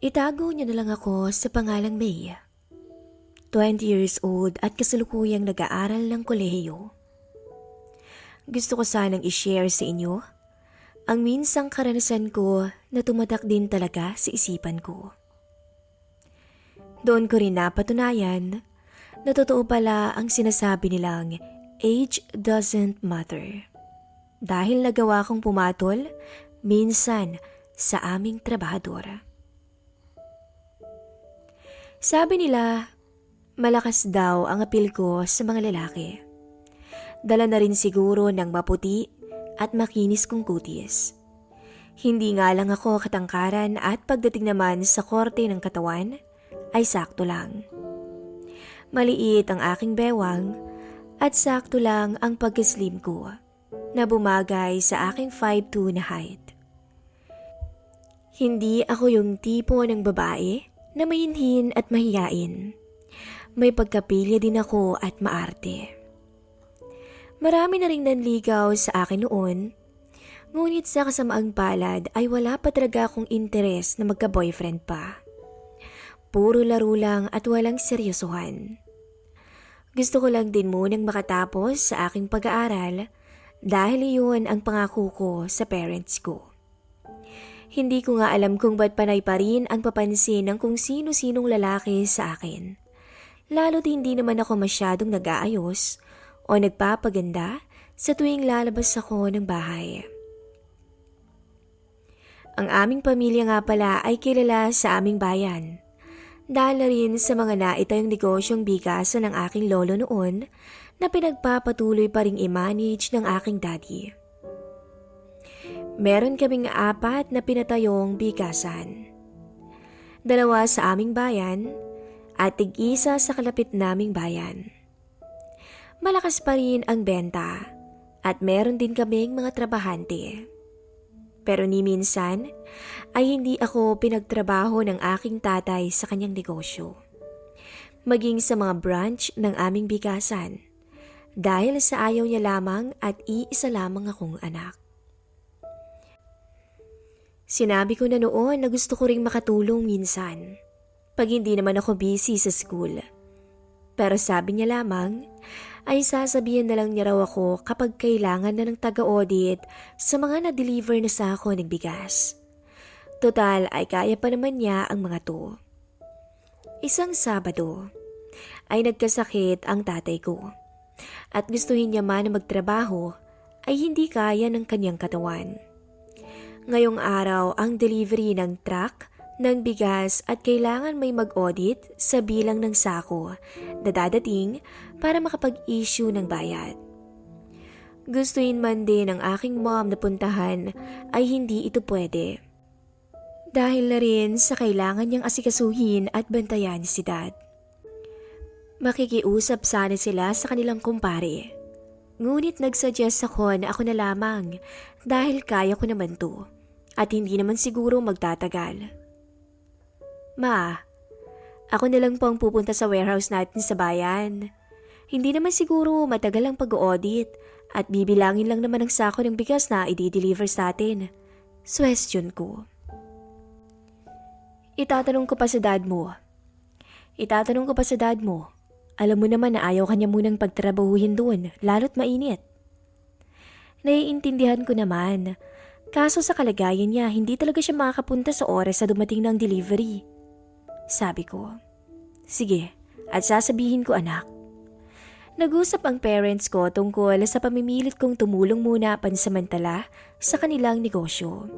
Itago niya na lang ako sa pangalang May. 20 years old at kasalukuyang nag-aaral ng kolehiyo. Gusto ko sanang i-share sa inyo ang minsang karanasan ko na tumatak din talaga sa isipan ko. Doon ko rin napatunayan na totoo pala ang sinasabi nilang age doesn't matter. Dahil nagawa kong pumatol minsan sa aming trabahadora. Sabi nila, malakas daw ang apil ko sa mga lalaki. Dala na rin siguro ng maputi at makinis kong kutis. Hindi nga lang ako katangkaran at pagdating naman sa korte ng katawan ay sakto lang. Maliit ang aking bewang at sakto lang ang pag-slim ko na bumagay sa aking 5'2 na height. Hindi ako yung tipo ng babae na mayinhin at mahiyain. May pagkapilya din ako at maarte. Marami na rin nanligaw sa akin noon, ngunit sa kasamaang palad ay wala pa talaga akong interes na magka-boyfriend pa. Puro laro lang at walang seryosohan. Gusto ko lang din munang makatapos sa aking pag-aaral dahil iyon ang pangako ko sa parents ko. Hindi ko nga alam kung ba't panay pa rin ang papansin ng kung sino-sinong lalaki sa akin. Lalo't hindi naman ako masyadong nag-aayos o nagpapaganda sa tuwing lalabas ako ng bahay. Ang aming pamilya nga pala ay kilala sa aming bayan. Dahil rin sa mga naitayong negosyong bigasan ng aking lolo noon na pinagpapatuloy pa rin i-manage ng aking daddy. Meron kaming apat na pinatayong bigasan. Dalawa sa aming bayan at tig-isa sa kalapit naming bayan. Malakas pa rin ang benta at meron din kaming mga trabahante. Pero ni minsan ay hindi ako pinagtrabaho ng aking tatay sa kanyang negosyo. Maging sa mga branch ng aming bigasan dahil sa ayaw niya lamang at iisa lamang akong anak. Sinabi ko na noon na gusto ko ring makatulong minsan. Pag hindi naman ako busy sa school. Pero sabi niya lamang, ay sasabihin na lang niya raw ako kapag kailangan na ng taga-audit sa mga na-deliver na sa ako ng bigas. Total ay kaya pa naman niya ang mga to. Isang Sabado ay nagkasakit ang tatay ko. At gustuhin niya man na magtrabaho ay hindi kaya ng kanyang katawan. Ngayong araw ang delivery ng truck ng bigas at kailangan may mag-audit sa bilang ng sako na dadating para makapag-issue ng bayad. Gustuin man din ng aking mom na puntahan ay hindi ito pwede. Dahil na rin sa kailangan niyang asikasuhin at bantayan si dad. Makikiusap sana sila sa kanilang kumpare. Ngunit nagsuggest ako na ako na lamang dahil kaya ko naman to at hindi naman siguro magtatagal. Ma, ako na lang po ang pupunta sa warehouse natin sa bayan. Hindi naman siguro matagal ang pag-audit at bibilangin lang naman ang sako ng bigas na i-deliver sa atin. Question ko. Itatanong ko pa sa dad mo. Itatanong ko pa sa dad mo. Alam mo naman na ayaw kanya munang pagtrabahuhin doon, lalo't mainit. Naiintindihan ko naman. Kaso sa kalagayan niya, hindi talaga siya makakapunta sa oras sa dumating ng delivery. Sabi ko, sige, at sasabihin ko anak. Nag-usap ang parents ko tungkol sa pamimilit kong tumulong muna pansamantala sa kanilang negosyo.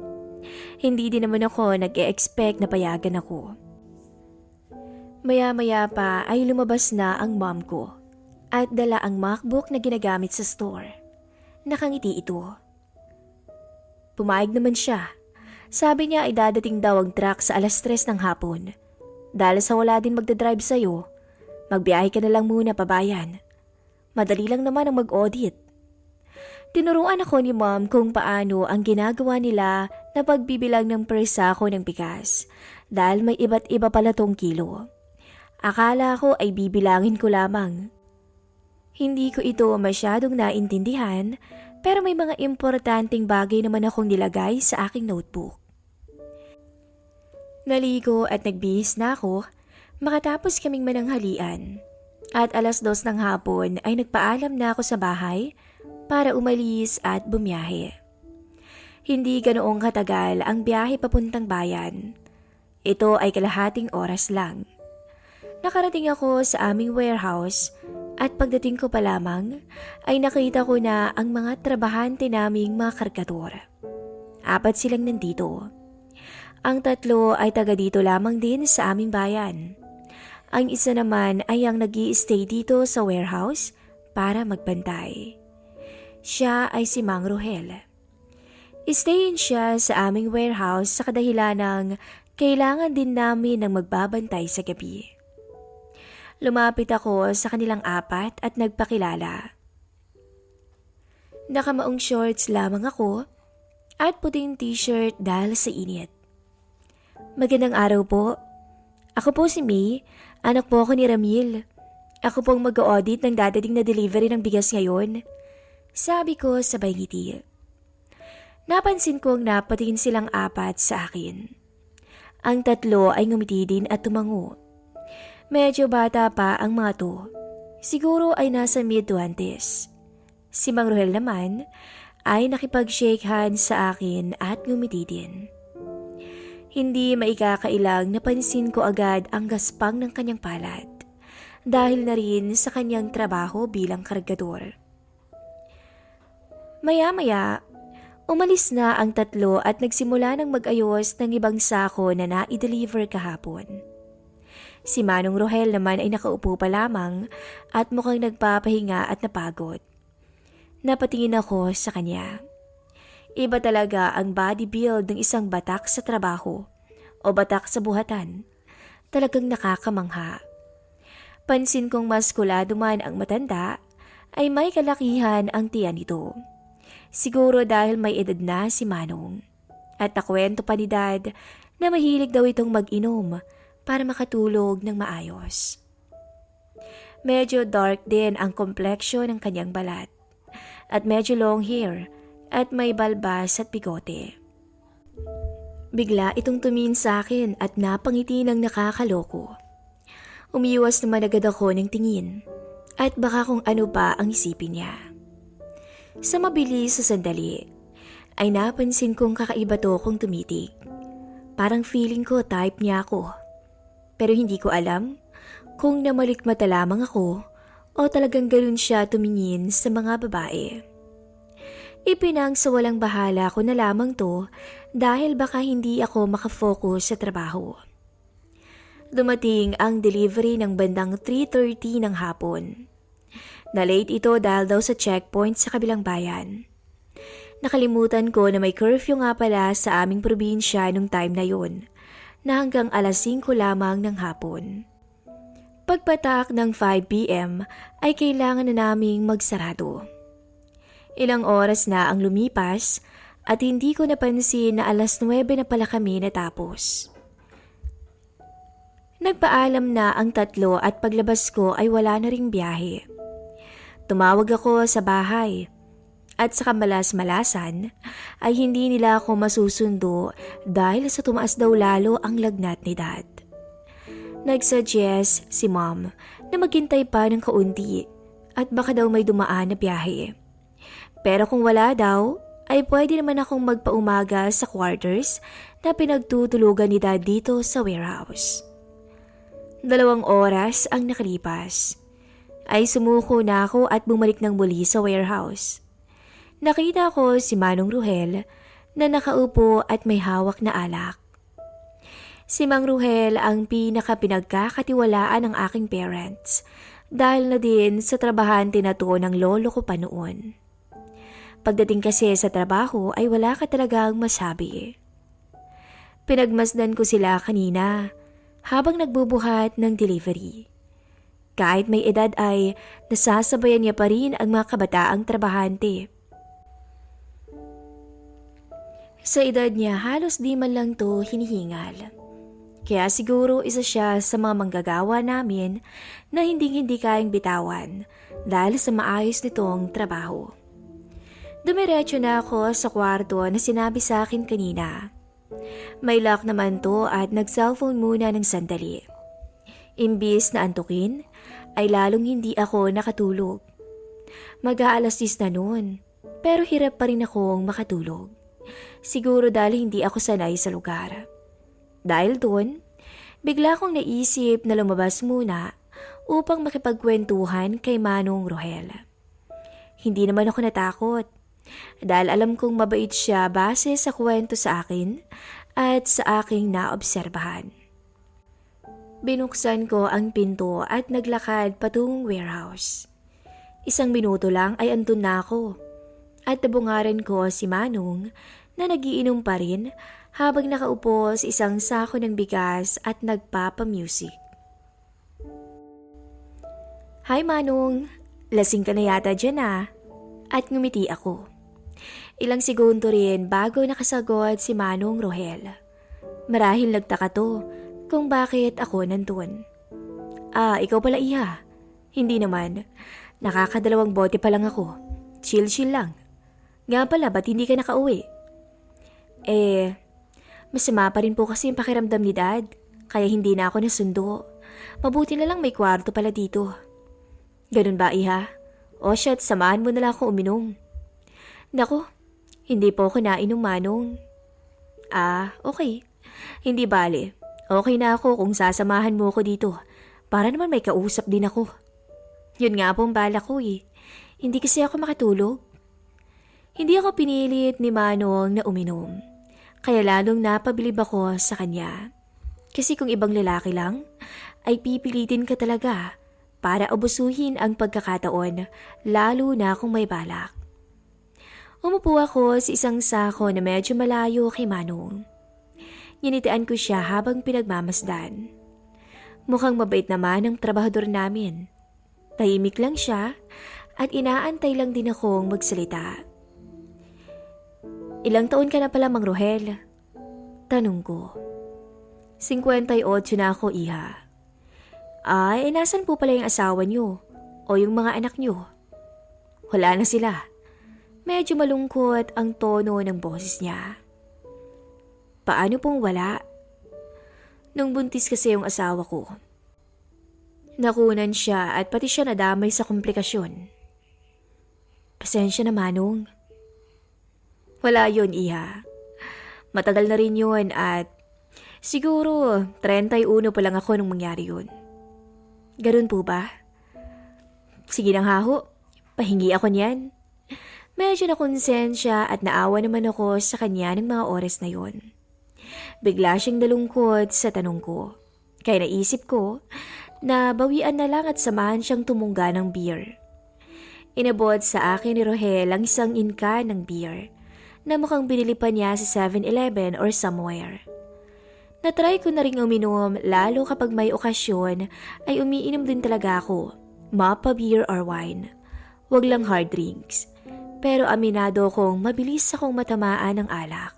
Hindi din naman ako nag-e-expect na payagan ako. Maya-maya pa ay lumabas na ang mom ko at dala ang MacBook na ginagamit sa store. Nakangiti ito. Pumayag naman siya. Sabi niya ay dadating daw ang truck sa alas tres ng hapon. Dahil sa wala din magdadrive sa'yo, magbiyahe ka na lang muna pabayan. Madali lang naman ang mag-audit. Tinuruan ako ni mom kung paano ang ginagawa nila na pagbibilang ng per sako ng bigas dahil may iba't iba pala tong kilo. Akala ko ay bibilangin ko lamang. Hindi ko ito masyadong naintindihan pero may mga importanteng bagay naman akong nilagay sa aking notebook. Naligo at nagbihis na ako makatapos kaming mananghalian. At alas dos ng hapon ay nagpaalam na ako sa bahay para umalis at bumiyahe. Hindi ganoong katagal ang biyahe papuntang bayan. Ito ay kalahating oras lang. Nakarating ako sa aming warehouse at pagdating ko pa lamang ay nakita ko na ang mga trabahante naming mga kargador. Apat silang nandito. Ang tatlo ay taga dito lamang din sa aming bayan. Ang isa naman ay ang nag stay dito sa warehouse para magbantay. Siya ay si Mang Rohel. Stayin siya sa aming warehouse sa kadahilan ng kailangan din namin ng magbabantay sa gabi. Lumapit ako sa kanilang apat at nagpakilala. Nakamaong shorts lamang ako at puting t-shirt dahil sa init. Magandang araw po. Ako po si May Anak po ako ni Ramil. Ako pong mag-audit ng dadating na delivery ng bigas ngayon. Sabi ko sabay ngiti. Napansin kong napatingin silang apat sa akin. Ang tatlo ay ngumiti din at tumango. Medyo bata pa ang mga to. Siguro ay nasa mid-twenties. Si Mang Rohel naman ay nakipag-shake hands sa akin at ngumiti din. Hindi maikakailang napansin ko agad ang gaspang ng kanyang palad dahil na rin sa kanyang trabaho bilang kargador. Maya-maya, umalis na ang tatlo at nagsimula ng mag-ayos ng ibang sako na na-deliver kahapon. Si Manong Rohel naman ay nakaupo pa lamang at mukhang nagpapahinga at napagod. Napatingin ako sa kanya. Iba talaga ang body build ng isang batak sa trabaho o batak sa buhatan. Talagang nakakamangha. Pansin kong maskulado man ang matanda, ay may kalakihan ang tiyan nito. Siguro dahil may edad na si Manong. At nakwento pa ni Dad na mahilig daw itong mag-inom para makatulog ng maayos. Medyo dark din ang kompleksyon ng kanyang balat at medyo long hair at may balbas at bigote. Bigla itong tumingin sa akin at napangiti ng nakakaloko. Umiwas naman agad ako ng tingin at baka kung ano pa ang isipin niya. Sa mabilis sa sandali, ay napansin kong kakaiba to kung tumitig. Parang feeling ko type niya ako. Pero hindi ko alam kung namalikmata lamang ako o talagang ganun siya tumingin sa mga babae. Ipinang sa walang bahala ko na lamang to dahil baka hindi ako makafocus sa trabaho. Dumating ang delivery ng bandang 3.30 ng hapon. Na-late ito dahil daw sa checkpoint sa kabilang bayan. Nakalimutan ko na may curfew nga pala sa aming probinsya nung time na yon, na hanggang alas 5 lamang ng hapon. Pagpatak ng 5pm ay kailangan na naming magsarado. Ilang oras na ang lumipas at hindi ko napansin na alas 9 na pala kami natapos. Nagpaalam na ang tatlo at paglabas ko ay wala na ring biyahe. Tumawag ako sa bahay at sa kamalas-malasan ay hindi nila ako masusundo dahil sa tumaas daw lalo ang lagnat ni dad. Nagsuggest si mom na maghintay pa ng kaunti at baka daw may dumaan na biyahe. Pero kung wala daw, ay pwede naman akong magpaumaga sa quarters na pinagtutulugan ni dad dito sa warehouse. Dalawang oras ang nakalipas. Ay sumuko na ako at bumalik ng muli sa warehouse. Nakita ko si Manong Ruhel na nakaupo at may hawak na alak. Si Mang Ruhel ang pinaka pinagkakatiwalaan ng aking parents dahil na din sa trabahante na to ng lolo ko pa noon. Pagdating kasi sa trabaho ay wala ka talagang masabi. Pinagmasdan ko sila kanina habang nagbubuhat ng delivery. Kahit may edad ay nasasabayan niya pa rin ang mga kabataang trabahante. Sa edad niya halos di man lang to hinihingal. Kaya siguro isa siya sa mga manggagawa namin na hindi-hindi kayang bitawan dahil sa maayos nitong trabaho. Dumiretso na ako sa kwarto na sinabi sa akin kanina. May lock naman to at nag-cellphone muna ng sandali. Imbis na antukin, ay lalong hindi ako nakatulog. Mag-aalas 10 na noon, pero hirap pa rin akong makatulog. Siguro dahil hindi ako sanay sa lugar. Dahil doon, bigla kong naisip na lumabas muna upang makipagkwentuhan kay Manong Rohel. Hindi naman ako natakot dahil alam kong mabait siya base sa kwento sa akin at sa aking naobserbahan. Binuksan ko ang pinto at naglakad patungong warehouse. Isang minuto lang ay andun na ako at nabungaran ko si Manong na nagiinom pa rin habang nakaupo sa isang sako ng bigas at nagpapa-music. Hi Manong, lasing ka na yata dyan ah. At ngumiti ako. Ilang segundo rin bago nakasagot si Manong Rohel. Marahil nagtaka to kung bakit ako nandun. Ah, ikaw pala iha. Hindi naman. Nakakadalawang bote pa lang ako. Chill-chill lang. Nga pala, ba't hindi ka nakauwi? Eh, masama pa rin po kasi yung pakiramdam ni Dad. Kaya hindi na ako nasundo. Mabuti na lang may kwarto pala dito. Ganun ba, iha? O shit, samahan mo na lang ako uminom. Nako, hindi po ako nainom manong. Ah, okay. Hindi bale. Okay na ako kung sasamahan mo ako dito. Para naman may kausap din ako. Yun nga pong bala ko eh. Hindi kasi ako makatulog. Hindi ako pinilit ni Manong na uminom. Kaya lalong napabilib ako sa kanya. Kasi kung ibang lalaki lang, ay pipilitin ka talaga para abusuhin ang pagkakataon, lalo na kung may balak. Umupo ako sa isang sako na medyo malayo kay Manong. Ninitian ko siya habang pinagmamasdan. Mukhang mabait naman ang trabahador namin. Tahimik lang siya at inaantay lang din akong magsalita. Ilang taon ka na pala, Mang Rohel? Tanong ko. 58 na ako, iha. Ay, eh, nasan po pala yung asawa niyo? O yung mga anak niyo? Wala na sila. Medyo malungkot ang tono ng boses niya. Paano pong wala? Nung buntis kasi yung asawa ko. Nakunan siya at pati siya nadamay sa komplikasyon. Pasensya na manong. Wala yun, iha. Matagal na rin yun at siguro 31 pa lang ako nung mangyari yun. Ganun po ba? Sige nang haho, pahingi ako niyan. Medyo na konsensya at naawa naman ako sa kanya ng mga oras na yon. Bigla siyang nalungkot sa tanong ko. Kaya naisip ko na bawian na lang at samahan siyang tumungga ng beer. Inabot sa akin ni Rohel ang isang inka ng beer na mukhang binili pa niya sa 7-Eleven or somewhere. Natry ko na rin uminom lalo kapag may okasyon ay umiinom din talaga ako. Mapa beer or wine. Wag lang hard drinks. Pero aminado kong mabilis akong matamaan ng alak.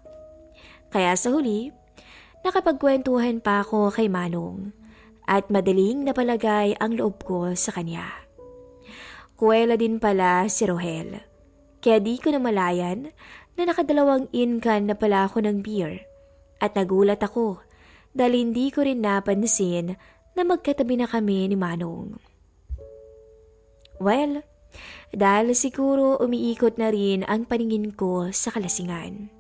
Kaya sa huli, nakapagkwentuhan pa ako kay Manong at madaling napalagay ang loob ko sa kanya. Kuwela din pala si Rohel. Kaya di ko namalayan na nakadalawang inkan na pala ako ng beer. At nagulat ako dahil hindi ko rin napansin na magkatabi na kami ni Manong. Well, dahil siguro umiikot na rin ang paningin ko sa kalasingan.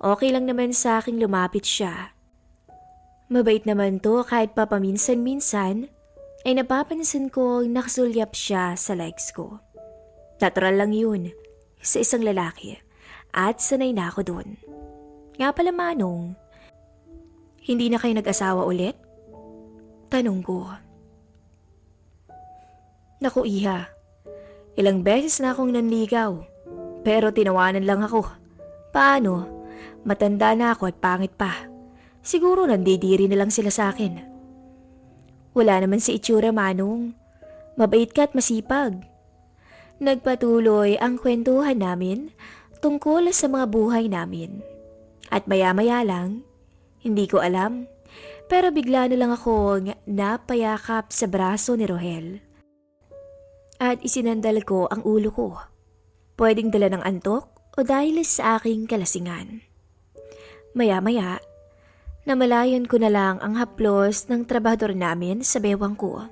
Okay lang naman sa aking lumapit siya. Mabait naman to kahit pa paminsan-minsan ay napapansin ko nakasulyap siya sa legs ko. Natural lang yun sa isang lalaki at sanay na ako doon. Nga pala manong, hindi na kayo nag-asawa ulit? Tanong ko. Naku iha, ilang beses na akong nanligaw, pero tinawanan lang ako. Paano? Matanda na ako at pangit pa. Siguro nandidiri na lang sila sa akin. Wala naman si itsura manong. Mabait ka at masipag. Nagpatuloy ang kwentuhan namin tungkol sa mga buhay namin. At maya-maya lang, hindi ko alam, pero bigla na lang ako napayakap sa braso ni Rohel. At isinandal ko ang ulo ko. Pwedeng dala ng antok o dahil sa aking kalasingan. Maya-maya, namalayan ko na lang ang haplos ng trabador namin sa bewang ko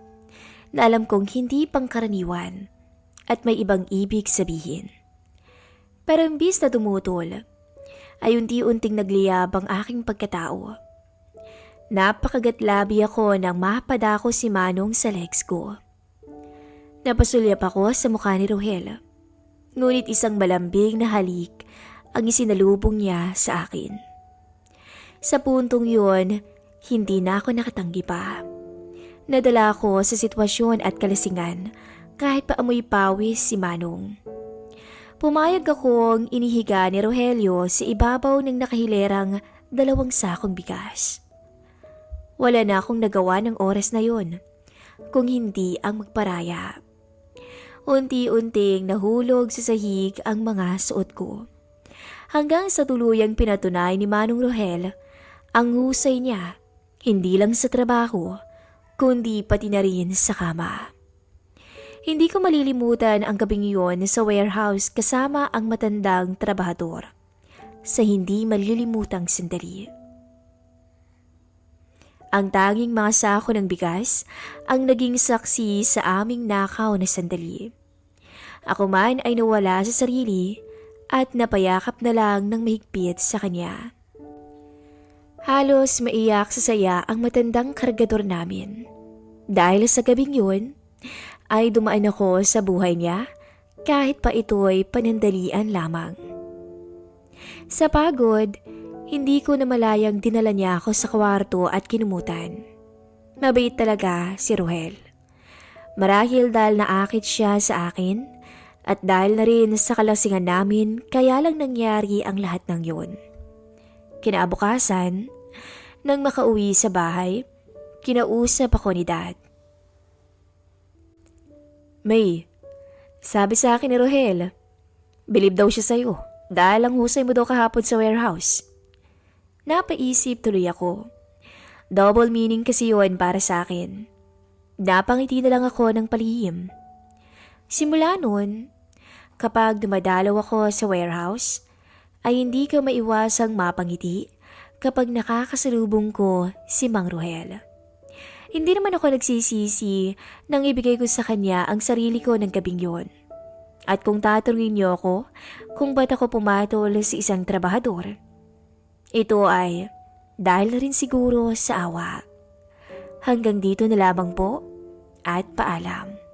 na alam kong hindi pangkaraniwan at may ibang ibig sabihin. Pero imbis na tumutol, ay unti-unting nagliyab ang aking pagkatao. Napakagatlabi ako nang mapadako si Manong sa legs ko. Napasulyap ako sa mukha ni Rohel. Ngunit isang malambing na halik ang isinalubong niya sa akin. Sa puntong yun, hindi na ako nakatanggi pa. Nadala ako sa sitwasyon at kalasingan kahit pa amoy pawis si Manong. Pumayag akong inihiga ni Rogelio sa ibabaw ng nakahilerang dalawang sakong bigas. Wala na akong nagawa ng oras na yon, kung hindi ang magparaya. Unti-unting nahulog sa sahig ang mga suot ko. Hanggang sa tuluyang pinatunay ni Manong Rohel ang husay niya, hindi lang sa trabaho, kundi pati na rin sa kama. Hindi ko malilimutan ang gabing iyon sa warehouse kasama ang matandang trabahador sa hindi malilimutang sandali. Ang tanging mga sako ng bigas ang naging saksi sa aming nakaw na sandali. Ako man ay nawala sa sarili at napayakap na lang ng mahigpit sa kanya. Halos maiyak sa saya ang matandang kargador namin. Dahil sa gabing yun, ay dumaan ako sa buhay niya kahit pa ito'y panandalian lamang. Sa pagod, hindi ko namalayang dinala niya ako sa kwarto at kinumutan. Mabait talaga si Rohel. Marahil dahil naakit siya sa akin at dahil na rin sa kalasingan namin kaya lang nangyari ang lahat ng yun. Kinabukasan, nang makauwi sa bahay, kinausap ako ni Dad. May, sabi sa akin ni Rohel, bilib daw siya sa'yo dahil ang husay mo daw kahapon sa warehouse. Napaisip tuloy ako. Double meaning kasi yun para sa akin. Napangiti na lang ako ng palihim. Simula noon, kapag dumadalaw ako sa warehouse, ay hindi ko maiwasang mapangiti kapag nakakasalubong ko si Mang Rohel. Hindi naman ako nagsisisi nang ibigay ko sa kanya ang sarili ko ng gabing yon. At kung tatanungin niyo ako kung ba't ako pumatol sa isang trabahador, ito ay dahil rin siguro sa awa. Hanggang dito na lamang po at paalam.